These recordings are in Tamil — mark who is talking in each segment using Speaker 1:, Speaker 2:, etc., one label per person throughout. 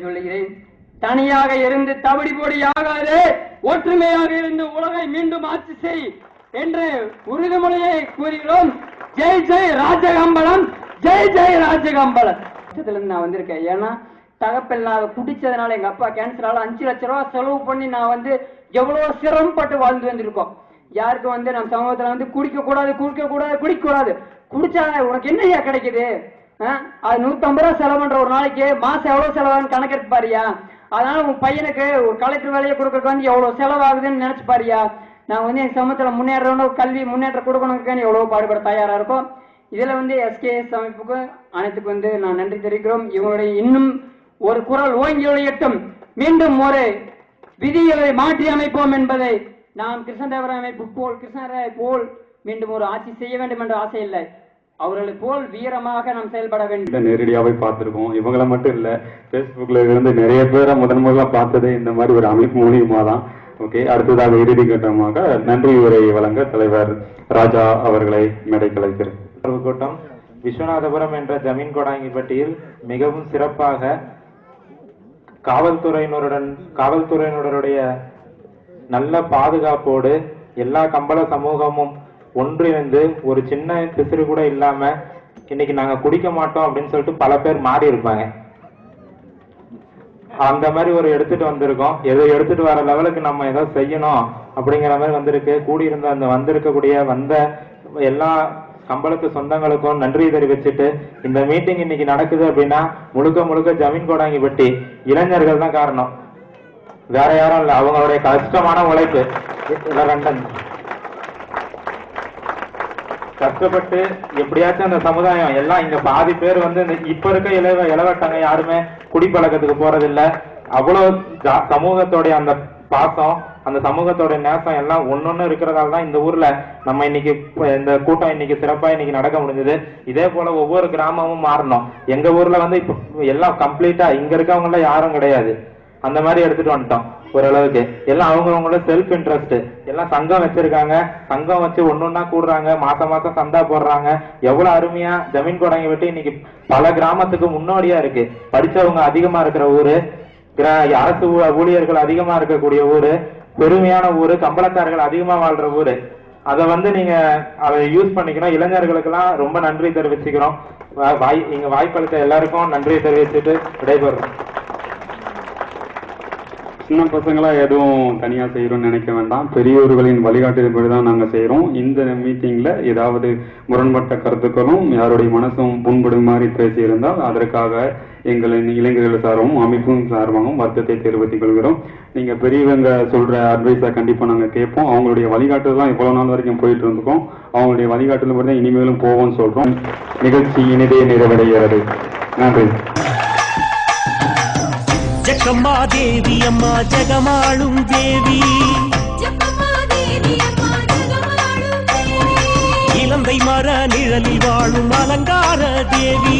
Speaker 1: சொல்லுகிறேன். தனியாக இருந்து தவிடி பொடி ஆகாதே. ஒற்றுமையாக இருந்து உலகை மீண்டும் ஆட்சி செய் என்று உறுதிமொழியை கூறுகிறோம். ஜெய் ஜெய் ராஜகம்பளம். ஜெய் ஜெய் ராஜகம்பளம். இருந்து நான் வந்திருக்கேன். ஏன்னா தகப்பல் நான் குடிச்சதுனால எங்க அப்பா கேன்சரால அஞ்சு லட்ச ரூபா செலவு பண்ணி நான் வந்து எவ்வளவு சிரமப்பட்டு வாழ்ந்து வந்திருக்கோம். யாருக்கு வந்து நம்ம சமூகத்துல வந்து குடிக்க கூடாது குடிக்க கூடாது குடிக்க கூடாது குடிச்சா உனக்கு என்னய்யா கிடைக்குது? அது நூத்தம்பது ரூபா செலவு பண்ற ஒரு நாளைக்கு மாசம் எவ்வளவு செலவாகுன்னு கணக்கெடுத்து பாரியா அதனால உன் பையனுக்கு ஒரு கலெக்டர் வேலையை கொடுக்கறதுக்கு வந்து எவ்வளவு செலவாகுதுன்னு நினைச்சு பாரியா நான் வந்து என் சமூகத்துல முன்னேறணும் கல்வி முன்னேற்றம் கொடுக்கணுங்கன்னு எவ்வளவு பாடுபட தயாரா இருக்கும். இதுல வந்து எஸ்கேஎஸ் அமைப்புக்கு அனைத்துக்கு வந்து நான் நன்றி தெரிவிக்கிறோம். இவங்களுடைய இன்னும் ஒரு குரல் ஓங்கி ஒழியட்டும் மீண்டும் ஒரு விதிகளை மாற்றி அமைப்போம் என்பதை நாம் கிருஷ்ணதேவர அமைப்பு போல் கிருஷ்ணராய் போல் மீண்டும் ஒரு ஆட்சி செய்ய வேண்டும் என்ற ஆசை இல்லை. அவர்களை போல் வீரமாக நாம் செயல்பட வேண்டும்.
Speaker 2: இதை நேரடியாவே பார்த்திருக்கோம். இவங்கள மட்டும் இல்ல Facebookல இருந்து நிறைய பேரை முதன் முதல்ல பார்த்ததே இந்த மாதிரி ஒரு அமைப்பு மூலியமா தான் ஓகே அடுத்ததாக இறுதி கட்டமாக நன்றி உரை வழங்க தலைவர் ராஜா அவர்களை மேடை கலைக்கிறேன்
Speaker 3: கூட்டம் விஸ்வநாதபுரம் என்ற ஜமீன் கொடாங்கிப்பட்டியில் மிகவும் சிறப்பாக காவல்துறையினருடன் காவல்துறையினருடைய நல்ல பாதுகாப்போடு எல்லா கம்பள சமூகமும் ஒன்றிணைந்து ஒரு சின்ன பிசிறு கூட இல்லாம இன்னைக்கு நாங்க குடிக்க மாட்டோம் அப்படின்னு சொல்லிட்டு பல பேர் மாறி இருப்பாங்க. அந்த மாதிரி ஒரு எடுத்துட்டு வந்திருக்கோம். எதை எடுத்துட்டு வர லெவலுக்கு நம்ம ஏதோ செய்யணும் அப்படிங்கிற மாதிரி வந்திருக்கு. கூடியிருந்த அந்த வந்திருக்கக்கூடிய வந்த எல்லா சம்பளத்து சொந்தங்களுக்கும் நன்றி தெரிவிச்சுட்டு இந்த மீட்டிங் இன்னைக்கு நடக்குது அப்படின்னா முழுக்க முழுக்க ஜமீன் கோடாங்கிப்பட்டி இளைஞர்கள் தான் காரணம். வேற யாரும் இல்லை. அவங்களுடைய கஷ்டமான உழைப்பு. இளரண்டன் கஷ்டப்பட்டு எப்படியாச்சும் அந்த சமுதாயம் எல்லாம் இங்க பாதி பேர் வந்து இந்த இப்ப இருக்க இளவ இளவட்டங்க யாருமே குடிப்பழக்கத்துக்கு போறதில்ல. அவ்வளவு சமூகத்தோடைய அந்த பாசம் அந்த சமூகத்தோட நேசம் எல்லாம் ஒன்னொன்னு இருக்கிறதால தான் இந்த ஊர்ல நம்ம இன்னைக்கு இந்த கூட்டம் இன்னைக்கு சிறப்பா இன்னைக்கு நடக்க முடிஞ்சது. இதே போல ஒவ்வொரு கிராமமும் மாறணும். எங்க ஊர்ல வந்து இப்ப எல்லாம் கம்ப்ளீட்டா இங்க இருக்கவங்க எல்லாம் யாரும் கிடையாது. அந்த மாதிரி எடுத்துட்டு வந்துட்டோம். ஓரளவுக்கு எல்லாம் அவங்கவுங்களோட செல்ஃப் இன்ட்ரெஸ்ட் எல்லாம் சங்கம் வச்சிருக்காங்க. சங்கம் வச்சு ஒன்னொன்னா கூடுறாங்க. மாசம் மாசம் சந்தா போடுறாங்க. எவ்வளவு அருமையா ஜமீன் கொடாங்கி விட்டு இன்னைக்கு பல கிராமத்துக்கு முன்னோடியா இருக்கு. படிச்சவங்க அதிகமா இருக்கிற ஊரு. கிரா- அரசு ஊழியர்கள் அதிகமா இருக்கக்கூடிய ஊரு. பெருமையான ஊரு. கம்பளக்காரர்கள் அதிகமா வாழ்ற ஊரு. அதை வந்து நீங்க அதை யூஸ் பண்ணிக்கணும். இளைஞர்களுக்கெல்லாம் ரொம்ப நன்றி தெரிவிச்சுக்கிறோம். வாய் இங்க வாய்ப்பளித்த எல்லாருக்கும் நன்றி தெரிவிச்சுட்டு விடைபெறுறோம்.
Speaker 2: சின்ன பசங்களா எதுவும் தனியா செய்யறோம்னு நினைக்க வேண்டாம். பெரியோர்களின் வழிகாட்டுதல்படி தான் நாங்க செய்யறோம் இந்த மீட்டிங்ல ஏதாவது முரண்பட்ட கருத்துக்களும் யாருடைய மனசும் புண்படும் மாதிரி பேசியிருந்தால் அதற்காக எங்களின் இளைஞர்கள் சார்பும் அமைப்பும் சார்பாகவும் வருத்தத்தை தெரிவித்துக் கொள்கிறோம். நீங்க பெரியவங்க சொல்ற அட்வைஸை கண்டிப்பா நாங்க கேட்போம். அவங்களுடைய வழிகாட்டுதல் தான் இவ்வளவு நாள் வரைக்கும் போயிட்டு இருந்துக்கோம். அவங்களுடைய வழிகாட்டுதல் படி தான் இனிமேலும் போவோம்னு சொல்றோம். நிகழ்ச்சி இனிதே நிறைவடைகிறது. நன்றி.
Speaker 4: ஜக்கம்மா தேவி அம்மா ஜெகமாளும் தேவி. இலந்தை மர நிழலில் வாழும் அலங்கார தேவி.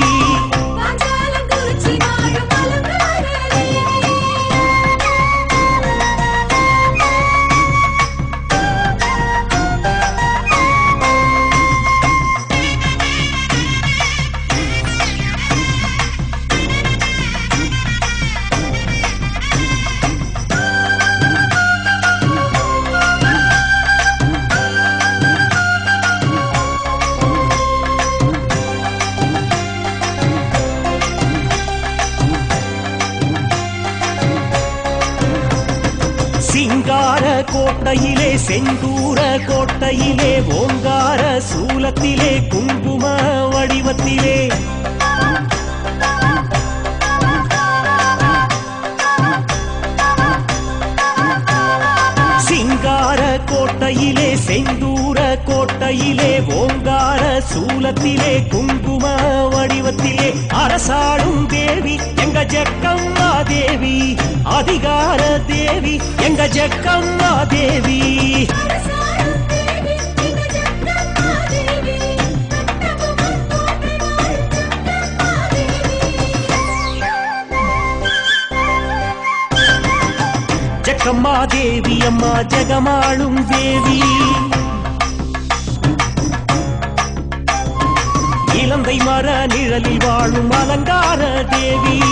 Speaker 4: கோட்டையிலே செந்தூர கோட்டையிலே ஓங்கார சூலத்திலே குங்கும வடிவத்திலே. சிங்கார கோட்டையிலே செந்தூர கோட்டையிலே ஓங்கார சூலத்திலே குங்கும வடிவத்திலே. அரசாளும் தேவி எங்க ஜக்க தேவி எங்க ஜக்கம்மா தேவி. ஜக்கம்மா தேவி அம்மா ஜெகமாளும் தேவி. இலந்தை மர நிழலில் வாழும் அலங்கார தேவி.